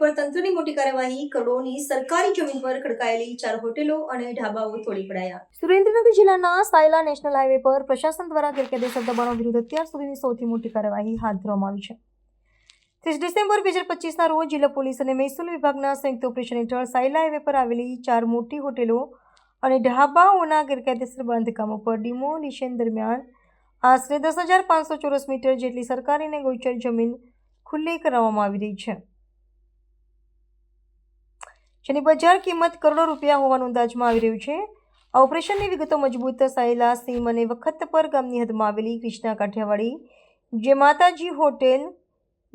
પર તંત્રની મોટી કાર્યવાહી કરોડોની સરકારી જમીન પર ખડકાયેલી ચાર હોટેલો અને ઢાબાઓ તોડી પડાયા. સુરેન્દ્રનગર જિલ્લાના સાયલા નેશનલ હાઈવે પર પ્રશાસન દ્વારા ગેરકાયદેસર દબાણો વિરુદ્ધ અત્યાર સુધીની સૌથી મોટી કાર્યવાહી હાથ ધરવામાં આવી છે. ત્રીસ ડિસેમ્બર બે હજાર પચીસના રોજ જિલ્લા પોલીસ અને મહેસૂલ વિભાગના સંયુક્ત ઓપરેશન હેઠળ સાયલા હાઈવે પર આવેલી ચાર મોટી હોટેલો અને ઢાબાઓના ગેરકાયદેસર બાંધકામો પર ડિમોલિશન દરમિયાન આશરે દસ હજાર પાંચસો ચોરસ મીટર જેટલી સરકારી અને ગોચર જમીન ખુલ્લી કરાવવામાં આવી રહી છે. જેની બજાર કિંમત કરોડો રૂપિયા હોવાનું અંદાજમાં આવી રહ્યું છે. આ ઓપરેશનની વિગતો મજબૂત સાયલા સીમ અને વખતપર ગામની હદમાં આવેલી ક્રિષ્ના કાઠિયાવાડી, જે માતાજી હોટેલ,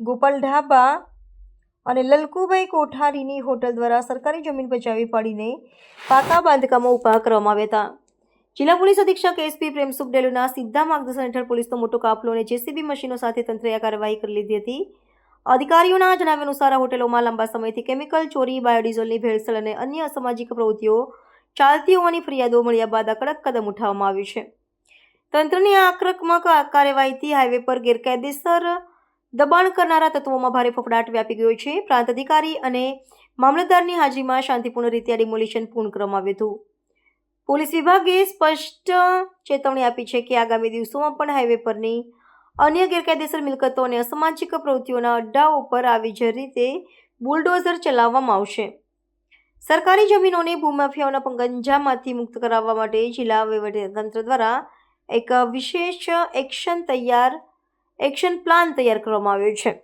ગોપાલ ઢાબા અને લલકુભાઈ કોઠારીની હોટલ દ્વારા સરકારી જમીન બચાવી પાડીને પાકા બાંધકામો ઊભા કરવામાં આવ્યા હતા. જિલ્લા પોલીસ અધિક્ષક એસપી પ્રેમસુખ ડેલુના સીધા માર્ગદર્શન હેઠળ પોલીસનો મોટો કાફલો અને જેસીબી મશીનો સાથે તંત્રએ આ કાર્યવાહી કરી લીધી હતી. અધિકારીઓના જણાવ્યા અનુસાર હોટેલોમાં લાંબા સમયથી કેમિકલ, ચોરી, બાયોડીઝલની ભેળસેળ અને અન્ય અસામાજિક પ્રવૃત્તિઓ ચાલતી હોવાની ફરિયાદો મળ્યા બાદ આ કડક કદમ ઉઠાવવામાં આવ્યું છે. તંત્રની આક્રમક કાર્યવાહીથી હાઈવે પર ગેરકાયદેસર દબાણ કરનારા તત્વોમાં ભારે ફફડાટ વ્યાપી ગયો છે. પ્રાંત અધિકારી અને મામલતદારની હાજરીમાં શાંતિપૂર્ણ રીતે આ ડિમોલિશન પૂર્ણ કરવામાં આવ્યું હતું. પોલીસ વિભાગે સ્પષ્ટ ચેતવણી આપી છે કે આગામી દિવસોમાં પણ હાઈવે પરની અન્ય ગેરકાયદેસર મિલકતો અને અસામાજિક પ્રવૃત્તિઓના અડ્ડાઓ પર આવી જ રીતે બુલડોઝર ચલાવવામાં આવશે. સરકારી જમીનોને ભૂમાફિયાઓના પંગંજામાંથી મુક્ત કરાવવા માટે જિલ્લા વહીવટીતંત્ર દ્વારા એક વિશેષ એક્શન તૈયાર, એક્શન પ્લાન તૈયાર કરવામાં આવ્યો છે.